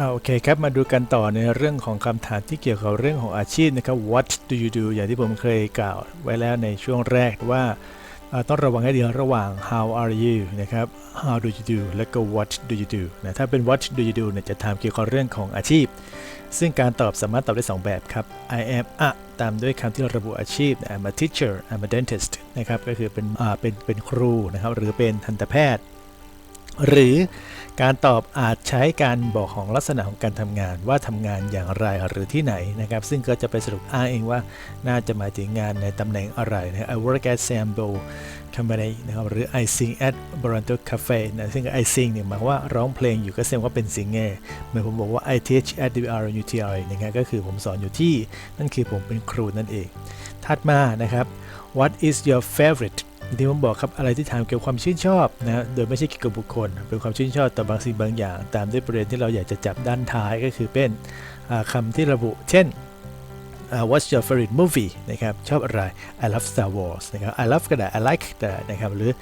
อ่าโอเคครับ มาดูกันต่อในเรื่องของคำถามที่เกี่ยวกับเรื่องของอาชีพนะครับ what do you do อย่างที่ผมเคยกล่าวไว้แล้วในช่วงแรกว่าต้องระวังให้ดีระหว่าง how are you นะครับ how do you do และก็ what do you do นะถ้าเป็น what do you do เนี่ยจะถามเกี่ยวกับเรื่องของอาชีพ ซึ่งการตอบสามารถตอบได้ 2 แบบครับ I am a ตามด้วยคำที่ระบุอาชีพ I'm a teacher I'm a dentist นะครับก็คือเป็นเป็นเป็นครูนะครับหรือเป็นทันตแพทย์ หรือการตอบอาจใช้การบอกของลักษณะของการทำงาน ว่าทำงานอย่างไรหรือที่ไหนนะครับ ซึ่งก็จะไปสรุปอ้างเองว่า น่าจะหมายถึงงานในตำแหน่งอะไรนะ I work at Sambo Company นะครับหรือ I sing at Toronto Cafe นะซึ่ง I sing เนี่ยหมายว่าร้องเพลงอยู่ก็แสดงว่าเป็นสิงเงเหมือนผมบอกว่า I teach at WRUTI นะครับก็คือผมสอนอยู่ที่นั่นคือผมเป็นครูนั่นเอง ถัดมานะครับ What is your favorite ที่ผมบอกครับอะไรที่ถามเกี่ยวกับความชื่นชอบนะโดยไม่ใช่เกี่ยวกับบุคคล เป็นความชื่นชอบต่อบางสิ่งบางอย่าง ตามด้วยประเด็นที่เราอยากจะจับด้านท้ายก็คือเป็นอ่าคำที่ระบุ เช่น What's your favorite movie นะครับ ชอบอะไร I love Star Wars นะครับ I love ก็ได้ I like ก็ได้นะครับ หรือ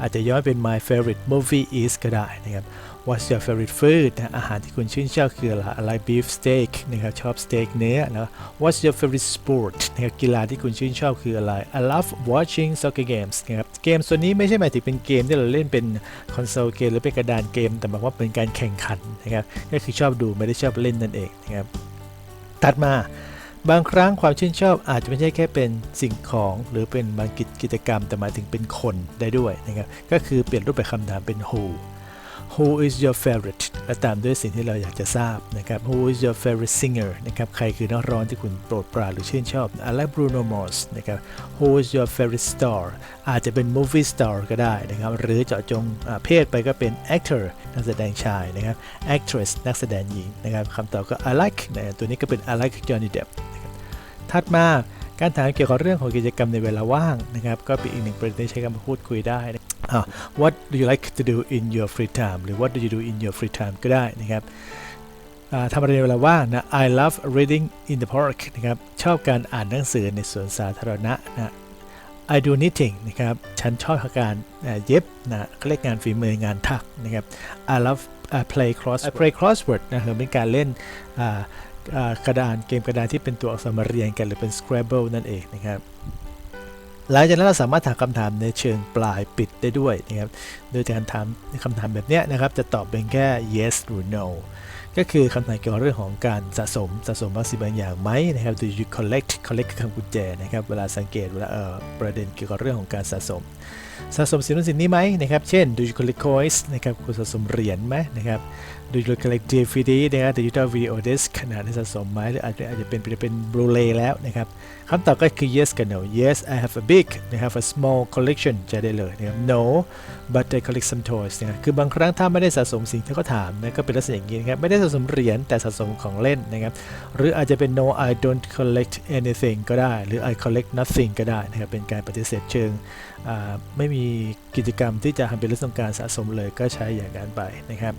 อาจจะย้อนเป็น My favorite movie is ก็ได้นะครับ What's your favorite food นะอาหารที่คุณชื่นชอบคืออะไร like beef steak นะครับชอบสเต็กเนื้อนะ What's your favorite sport นะครับกีฬาที่คุณชื่นชอบคืออะไร I love watching soccer games นะครับเกมส่วนนี้ไม่ใช่หมายถึงเป็นเกมที่เราเล่นเป็นคอนโซลเกมหรือเป็นกระดานเกม แต่หมายว่าเป็นการแข่งขันนะครับก็คือชอบดูไม่ได้ชอบเล่นนั่นเองนะครับถัดมาบางครั้งความชื่นชอบอาจจะไม่ใช่แค่เป็นสิ่งของหรือเป็นบางกิจกรรม แต่หมายถึงเป็นคนได้ด้วยนะครับก็คือเปลี่ยนรูปแบบคำถามเป็น who Who is your favorite และตามด้วยสิ่งที่เราอยากจะทราบนะครับ Who is your favorite singer นะครับใครคือนักร้องที่คุณโปรดปรานหรือชื่นชอบ I like Bruno Mars นะครับ Who is your favorite star อาจจะเป็น movie star ก็ได้นะครับ หรือเจาะจงเพศไปก็เป็น actor นักแสดงชายนะครับ actress นักแสดงหญิงนะครับคำตอบก็ I like นะตัวนี้ก็เป็น I like Johnny Depp นะครับถัดมา การถามเกี่ยวกับเรื่องของกิจกรรมในเวลาว่างนะครับก็เป็นอีกหนึ่งประเด็นที่ใช้คำมาพูดคุยได้นะอ่า What do you like to do in your free time หรือ What do you do in your free time ก็ได้นะครับอ่าทำอะไรในเวลาว่างนะ I love reading in the park นะครับชอบการอ่านหนังสือในสวนสาธารณะนะ I do knitting นะครับ ฉันชอบการอ่าเย็บนะเขาเรียกงานฝีมืองานถักนะครับ I love uh, play cross I play crossword นะคือเป็นการเล่นอ่าอ่า กระดานเกมกระดานที่เป็นตัวอักษรมาเรียงกันหรือเป็น Scrabble นั่นเองนะครับหลังจากนั้นเราสามารถถามคำถามในเชิงปลายปิดได้ด้วยนะครับโดยการถามคำถามแบบนี้นะครับ จะตอบเป็นแค่ yes หรือ no ก็คือคำถามเกี่ยวกับเรื่องของการสะสมสะสมบางสิ่งบางอย่างไหมนะครับ do you collect collect คือคำกุญแจนะครับ เวลาสังเกตเวลาเออประเด็นเกี่ยวกับเรื่องของการสะสม สะสมสิ่งนู้นสิ่งนี้ไหมนะครับ เช่น do you collect coins นะครับคุณสะสมเหรียญไหมนะครับ do you collect DVD นะครับ digital video disc ขนาดที่สะสมไหมหรืออาจจะอาจจะเป็นเป็นเป็น Blu-ray แล้วนะครับคำตอบก็คือ yes กับ no yes I have a big นะครับ a small collection จะได้เลยนะครับ no but I collect some toys นะครับคือบางครั้งถ้าไม่ได้สะสมสิ่งที่เขาถามนะก็เป็นลักษณะอย่างนี้นะครับไม่ได้สะสมเหรียญแต่สะสมของเล่นนะครับหรืออาจจะเป็น no I don't collect anything ก็ได้ หรือ I collect nothing ก็ได้นะครับเป็นการปฏิเสธเชิงอ่ไม่มีกิจกรรมที่จะทำเป็นเรื่องของการสะสมเลยก็ใช้อย่างนั้นไปนะครับ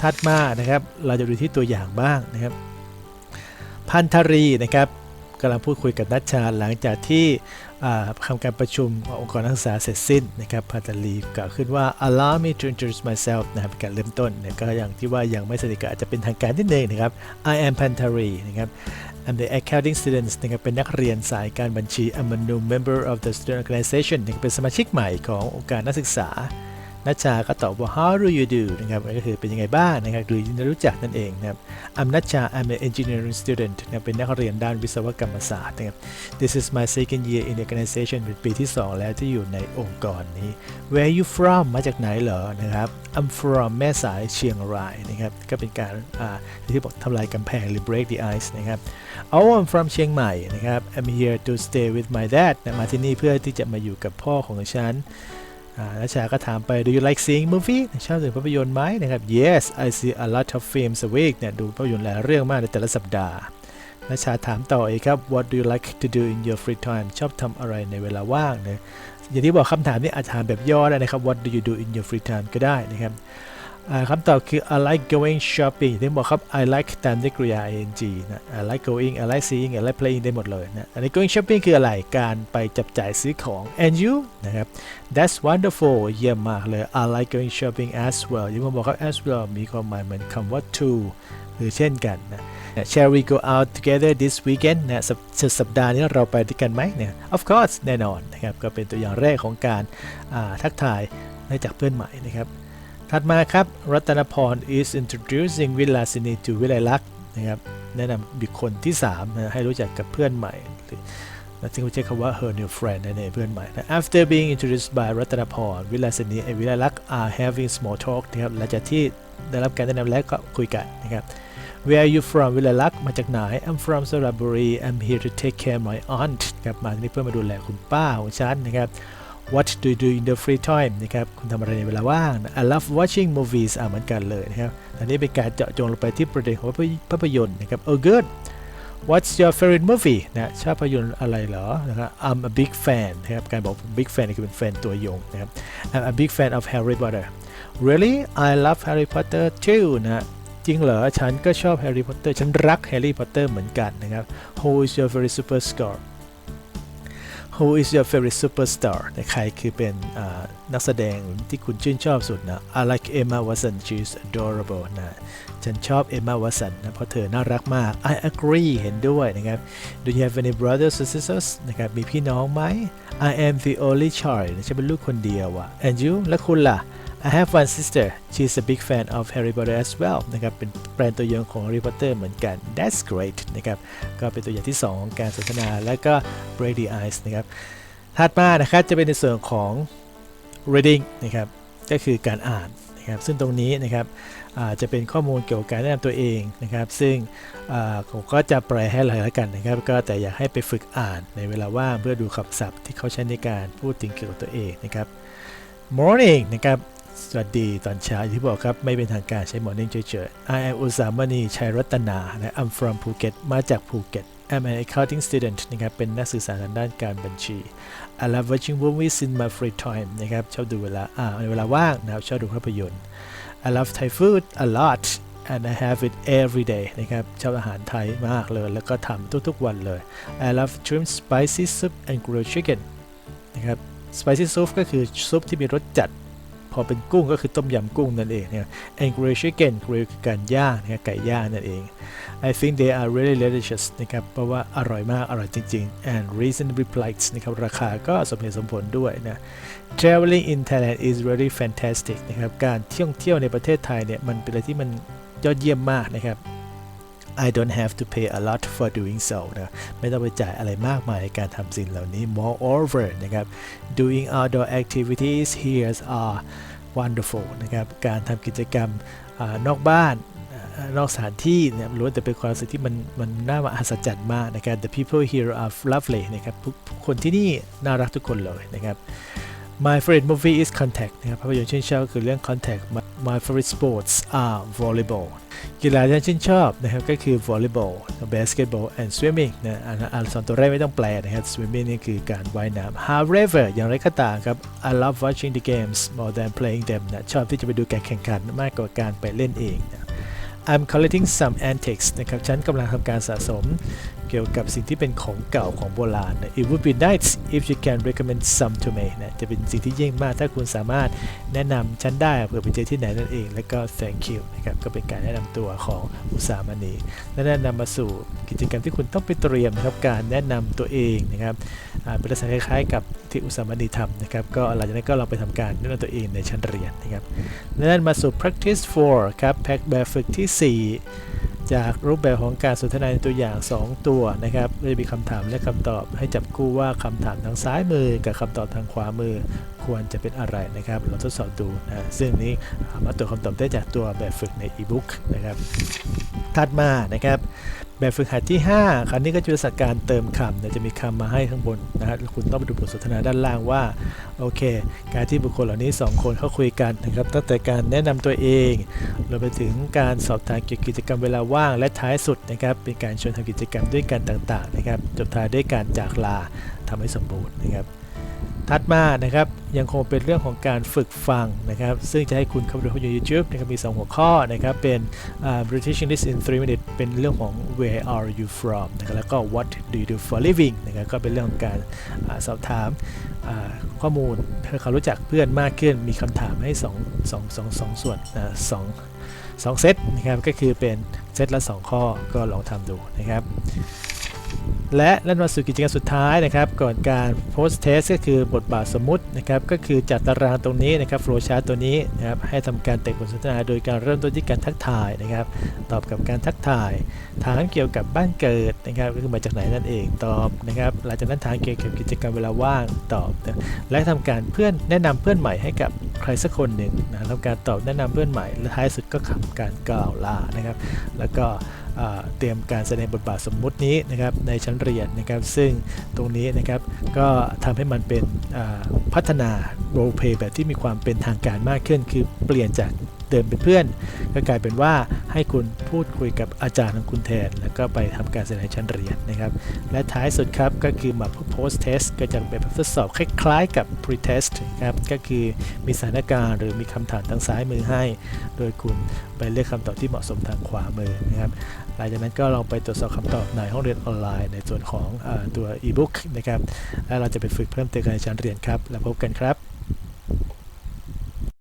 ถัดมานะครับเราจะดูที่ตัวอย่างบ้างนะครับ พันธรีนะครับกำลังพูดคุยกับนัชชาหลังจากที่ ทำการประชุมองค์กรนักศึกษาเสร็จสิ้นนะครับพันธรีกล่าวขึ้นว่า allow me to introduce myself นะครับเป็นการเริ่มต้นเนี่ยก็อย่างที่ว่ายังไม่สนิทก็อาจจะเป็นทางการนิดนึงนะครับ I am Pantari นะครับ I'm the accounting students นะครับเป็นนักเรียนสายการบัญชี I'm a new member of the student organization นะครับเป็นสมาชิกใหม่ขององค์การนักศึกษา นัชชาก็ตอบว่า how do you do นะครับก็คือเป็นยังไงบ้างนะครับหรือยินรู้จักนั่นเองนะครับ I'm นัชชา I'm an engineering student นะครับเป็นนักเรียนด้านวิศวกรรมศาสตร์นะครับ This is my second year in the organization เป็นปีที่ 2 แล้วที่อยู่ในองค์กรนี้ Where are you from มาจากไหนเหรอนะครับ I'm from แม่สายเชียงรายนะครับก็เป็นการอ่าที่บอกทำลายกำแพงหรือ break the ice นะครับ Oh I'm from เชียงใหม่นะครับ I'm here to stay with my dad นะมาที่นี่เพื่อที่จะมาอยู่กับพ่อของฉัน อ่านัชชาก็ถามไป do you like seeing movie ชอบดูภาพยนตร์ไหมนะครับ yes I see a lot of films a week เนี่ยดูภาพยนตร์หลายเรื่องมากในแต่ละสัปดาห์นัชชาถามต่ออีกครับ what do you like to do in your free time ชอบทำอะไรในเวลาว่างเนี่ยอย่างที่บอกคำถามนี้อาจถามแบบย่อได้นะครับ what do you do in your free time ก็ได้นะครับ คำตอบคือ I like going shopping ที่บอกครับ I like ตามด้วยกริยา ing นะ I like going I like seeing I like playing ได้หมดเลยนะ อันนี้ going shopping คืออะไร การไปจับจ่ายซื้อของ and you นะครับ that's wonderful เยี่ยมมากเลย I like going shopping as well ที่ผมบอกครับ as well มีความหมายเหมือนคำว่า to คือเช่นกันนะ Shall we go out together this weekend นะสัปสุดสัปดาห์นี้เราไปด้วยกันไหมเนี่ย of course แน่นอนนะครับ ก็เป็นตัวอย่างแรกของการทักทายได้จากเพื่อนใหม่นะครับ ถัดมาครับ รัตนพร is introducing วิลาสินี to วิไลลักษ์นะครับแนะนำบุคคลที่3นะให้รู้จักกับเพื่อนใหม่หรือนะซึ่งเขาใช้คำว่า her new friend นั่นเองเพื่อนใหม่นะ after being introduced by รัตนพรวิลาสินี and วิไลลักษ์ are having small talk นะครับหลังจากที่ได้รับการแนะนำแล้วก็คุยกันนะครับ Where are you from วิไลลักษ์มาจากไหน I'm from สระบุรี I'm here to take care of my aunt ครับมาที่นี่เพื่อมาดูแลคุณป้าของฉันนะครับ What do you do in the free time นะครับ คุณทำอะไรในเวลาว่าง I love watching movies อ่าเหมือนกันเลยนะครับ อันนี้เป็นการเจาะจงลงไปที่ประเด็นของภาพยนตร์นะครับ Oh good What's your favorite movie นะชอบภาพยนตร์อะไรเหรอนะครับ I'm a big fan นะครับ การบอก big fan นี่คือเป็นแฟนตัวยงนะครับ I'm a big fan of Harry Potter Really I love Harry Potter too นะจริงเหรอ ฉันก็ชอบ Harry Potter ฉันรัก Harry Potter เหมือนกันนะครับ Who is your favorite superstar Who is your favorite superstar ใครคือเป็นนักแสดงที่คุณชื่นชอบสุดนะ I like Emma Watson she's adorable นะฉันชอบ Emma Watson นะเพราะเธอน่ารักมาก I agree เห็นด้วยนะครับ Do you have any brothers or sisters นะครับมีพี่น้องไหม I am the only child ฉันเป็นลูกคนเดียวอะ And you และคุณล่ะ I have one sister she's a big fan of Harry Potter as well นะครับ เป็นแบรนตัวยงของ Harry Potter เหมือนกัน That's great นะครับ ก็เป็นตัวอย่างที่ 2 ของการสนทนา แล้วก็ Brady Eyes นะครับ ถัดมานะครับจะเป็นในส่วนของ reading นะครับ ก็คือการอ่านนะครับ ซึ่งตรงนี้นะครับจะเป็นข้อมูลเกี่ยวกับการแนะนำตัวเองนะครับ ซึ่งผมก็จะแปลให้เลยแล้วกันนะครับ ก็แต่อยากให้ไปฝึกอ่านในเวลาว่างเพื่อดูคำศัพท์ที่เขาใช้ในการพูดถึงเกี่ยวกับตัวเองนะครับ morning นะครับ สวัสดีตอนเช้าที่บอกครับ ไม่เป็นทางการใช้ morning เฉยๆ I am อุสามณีชัยรัตนานะ I'm from Phuket มาจากภูเก็ต I'm an accounting student นะครับ เป็นนักศึกษาทางด้านการบัญชี I love watching movies in my free time นะครับ ชอบดูเวลา อ่าในเวลาว่างนะครับ ชอบดูภาพยนตร์ I love Thai food a lot and I have it every day นะครับ ชอบอาหารไทยมากเลย แล้วก็ทำทุกๆวันเลย I love shrimp spicy soup and grilled chicken นะครับ spicy soup ก็คือซุปที่มีรสจัด พอเป็นกุ้งก็คือต้มยำกุ้งนั่นเองเนี่ย and grilled chicken grill คือการย่างนะครับไก่ย่างนั่นเอง I think they are really delicious นะครับเพราะว่าอร่อยมาก อร่อยจริงๆ and reasonably priced นะครับราคาก็สมเหตุสมผลด้วยนะ Traveling in Thailand is really fantastic นะครับการเที่ยวเที่ยวในประเทศไทยเนี่ยมันเป็นอะไรที่มันยอดเยี่ยมมากนะครับ I don't have to pay a lot for doing so นะไม่ต้องไปจ่ายอะไรมากมายในการทำสิ่งเหล่านี้ moreover นะครับ doing outdoor activities here are wonderful นะครับการทำกิจกรรมอนอกบ้านนอกสถานที่เนี่ยล้วนแต่เป็นความรู้สึกที่มันมันน่ามหัศจรรย์มากนะครับ the people here are lovely นะครับทุกคนที่นี่น่ารักทุกคนเลยนะครับ My favorite movie is Contact นะครับภาพยนตร์ชื่นชอบคือเรื่อง Contact My- My favorite sports are volleyball กีฬาที่ฉันชื่นชอบนะครับก็คือ volleyball basketball and swimming นะอันอันสองตัวแรกไม่ต้องแปลนะครับ swimming นี่คือการว่ายน้ำ however อย่างไรก็ตามครับ I love watching the games more than playing them นะชอบที่จะไปดูการแข่งขันมากกว่าการไปเล่นเองนะ I'm collecting some antiques นะครับ ฉันกำลังทำการสะสม เกี่ยวกับสิ่งที่เป็นของเก่าของโบราณนะ It would be nice if you can recommend some to me นะจะเป็นสิ่งที่ยิ่งมากถ้าคุณสามารถแนะนำฉันได้เผื่อไปเจอที่ไหนนั่นเอง แล้วก็ thank you นะครับก็เป็นการแนะนำตัวของอุตสาหมณีและแนะนำมาสู่กิจกรรมที่คุณต้องไปเตรียมนะครับการแนะนำตัวเองนะครับอาเป็นลักษณะคล้ายๆ กับที่อุตสาหมณีทำนะครับก็หลังจากนั้นก็ลองไปทำการแนะนำตัวเองในชั้นเรียนนะครับและนั่นมาสู่ practice 4ครับแพ็กแบบฝึกที่ 4 จากรูปแบบของการสนทนาในตัวอย่าง 2 ตัวนะครับจะมีคำถามและคำตอบให้จับคู่ว่าคำถามทางซ้ายมือกับคำตอบทางขวามือ ควรจะเป็นอะไรนะครับ เราทดสอบดูนะซึ่งนี้สามารถตรวจคำตอบได้จากตัวแบบฝึกใน e-book นะครับถัดมานะครับแบบฝึกหัดที่ 5 ครั้นี้ก็จะเป็นสักการเติมคำนะจะมีคำมาให้ข้างบนนะฮะคุณต้องไปดูบทสนทนาด้านล่างว่า โอเค การที่บุคคลเหล่านี้ 2 คนเขาคุยกันนะครับ ตั้งแต่การแนะนำตัวเองรวมไปถึงการสอบถามเกี่ยวกับกิจกรรมเวลาว่างและท้ายสุดนะครับเป็นการชวนทำกิจกรรมด้วยกันต่างๆนะครับจบท้ายด้วยการจากลาทำให้สมบูรณ์นะครับ ถัดมานะครับยังคงเป็นเรื่องของการฝึกฟังนะครับ ซึ่งจะให้คุณเข้าไปดูที่ YouTube นะครับมี 2 หัวข้อนะครับ เป็นอ่า British English in 3 minutes เป็นเรื่องของ Where are you from นะครับแล้วก็ What do you do for living นะครับก็เป็นเรื่องของการอสอบถามข้อมูลให้เขารู้จักเพื่อนมากขึ้นมีคำถามให้2 2 2 2ส่วนอ่าสองสองเซตนะครับก็คือเป็นเซตละ 2 ข้อก็ลองทำดูนะครับ และนั่นมาสู่กิจกรรมสุดท้ายนะครับ ก่อนการ post test ก็คือบทบาทสมมุตินะครับก็คือจัดตารางตรงนี้นะครับ flow chart ตัวนี้นะครับให้ทำการเตะบทสนทนาโดยการเริ่มต้นที่การทักทายนะครับ ตอบกับการทักทาย ถามเกี่ยวกับบ้านเกิดนะครับก็คือมาจากไหนนั่นเองตอบนะครับหลังจากนั้นถามเกี่ยวกับกิจกรรมเวลาว่างตอบนะและทำการเพื่อนแนะนำเพื่อนใหม่ให้กับใครสักคนหนึ่งนะทำการตอบแนะนำเพื่อนใหม่และท้ายสุดก็ทำการกล่าวลานะครับ แล้วก็ เตรียมการแสดงบทบาทสมมุตินี้นะครับในชั้นเรียนนะครับซึ่งตรงนี้นะครับก็ทำให้มันเป็นพัฒนาโรลเพย์แบบที่มีความเป็นทางการมากขึ้น คือเปลี่ยนจาก เดิมเป็นเพื่อน ก็กลายเป็นว่าให้คุณพูดคุยกับอาจารย์ของคุณแทน แล้วก็ไปทำการแสดงชั้นเรียนนะครับ และท้ายสุดครับก็คือมา post test ก็จะเป็นแบบทดสอบคล้ายๆกับ pre test ครับก็คือมีสถานการณ์หรือมีคำถามทางซ้ายมือให้ โดยคุณไปเลือกคำตอบที่เหมาะสมทางขวามือนะครับหลังจากนั้นก็ลองไปตรวจสอบคำตอบในห้องเรียนออนไลน์ ในส่วนของอตัว e-book นะครับแล้วเราจะไปฝึกเพิ่มเติมกันในชั้นเรียนครับ แล้วพบกันครับ